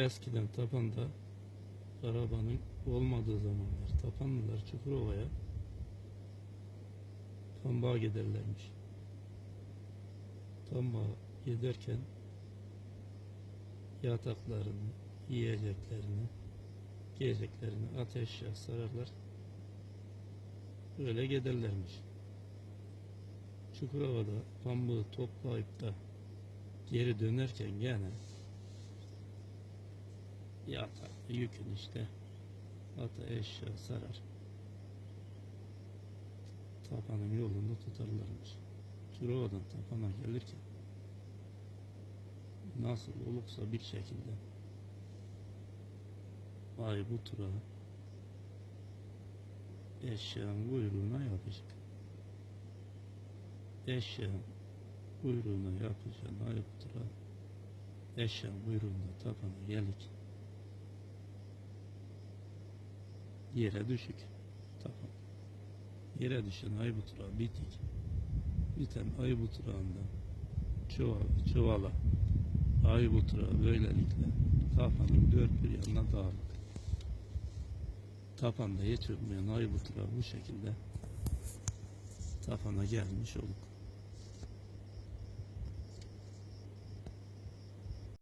eskiden tapanda arabanın olmadığı zamanlar tapanlılar Çukurova'ya tambağa giderlermiş. Tambağa giderken yataklarını, yiyeceklerini, giyeceklerini ateşe sararlar. Öyle giderlermiş. Çukurova'da pambuğu toplayıp da geri dönerken gene yatak, yükün işte ata eşya sarar. Tapanın yolunu tutarlarmış. Çukurova'dan tapana gelirken nasıl olursa bir şekilde ay bu tura eşyanın kuyruğuna yapacak. Eşyanın kuyruğuna yapacağın ay bu tura eşyanın kuyruğunda tapana gelik yere düşük tapan. Yere düşen ay bu tura bitik. Biten ay bu turağından çuvala, çuvala ay bu tura böylelikle tapanın dört bir yanına dağılık. Tapanda hiç olmayan ay bu şekilde tapana gelmiş olduk.